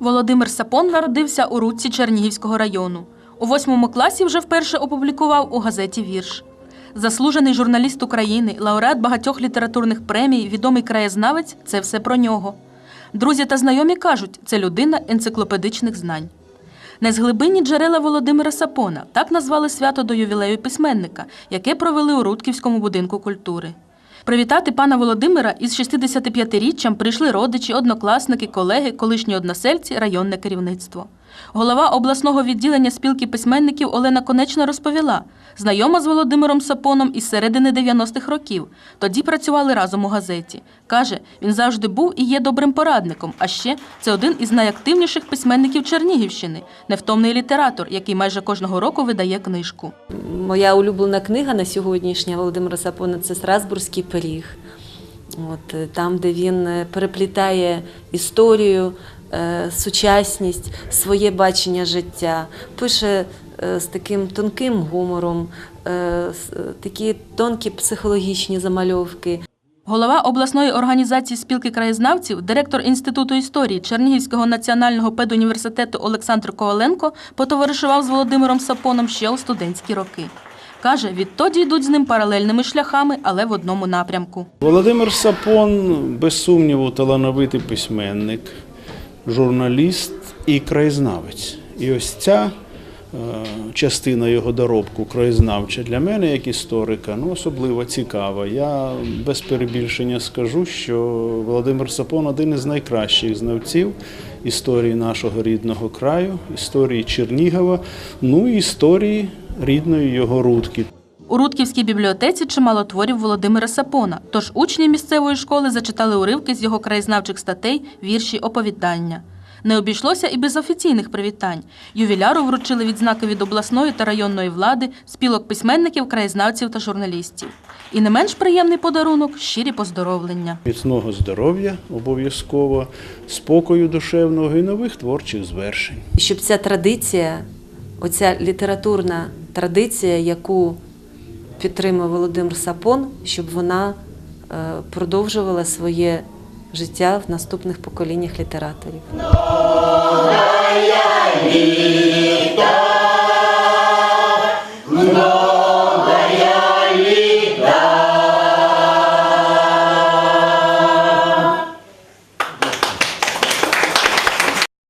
Володимир Сапон народився у Рудці Чернігівського району. У восьмому класі вже вперше опублікував у газеті вірш. Заслужений журналіст України, лауреат багатьох літературних премій, відомий краєзнавець це все про нього. Друзі та знайомі кажуть, це людина енциклопедичних знань. Незглибинні джерела Володимира Сапона так назвали свято до ювілею письменника, яке провели у Рудківському будинку культури. Привітати пана Володимира із 65-річчям прийшли родичі, однокласники, колеги, колишні односельці, районне керівництво. Голова обласного відділення спілки письменників Олена Конечна розповіла, знайома з Володимиром Сапоном із середини 90-х років. Тоді працювали разом у газеті. Каже, він завжди був і є добрим порадником. А ще це один із найактивніших письменників Чернігівщини, невтомний літератор, який майже кожного року видає книжку. Моя улюблена книга на сьогоднішня Володимира Сапона це Страсбурзький пиріг. От, е, там, де він е, переплітає історію, сучасність, своє бачення життя, пише е, з таким тонким гумором, е, е, такі тонкі психологічні замальовки. Голова обласної організації спілки краєзнавців, директор Інституту історії Чернігівського національного педуніверситету Олександр Коваленко потоваришував з Володимиром Сапоном ще у студентські роки. Каже, відтоді йдуть з ним паралельними шляхами, але в одному напрямку. Володимир Сапон, без сумніву, талановитий письменник, журналіст і краєзнавець. І ось ця е, частина його доробку краєзнавча для мене, як історика, ну, особливо цікава. Я без перебільшення скажу, що Володимир Сапон один із найкращих знавців історії нашого рідного краю, історії Чернігова, ну і історії рідної його рудки. У Рудківській бібліотеці чимало творів Володимира Сапона, тож учні місцевої школи зачитали уривки з його краєзнавчих статей, вірші, оповідання. Не обійшлося і без офіційних привітань. Ювіляру вручили відзнаки від обласної та районної влади, спілок письменників, краєзнавців та журналістів. І не менш приємний подарунок щирі поздоровлення. Міцного здоров'я обов'язково, спокою душевного і нових творчих звершень. Щоб ця традиція, оця літературна традиція, яку підтримує Володимир Сапон, щоб вона е, продовжувала своє життя в наступних поколіннях літераторів.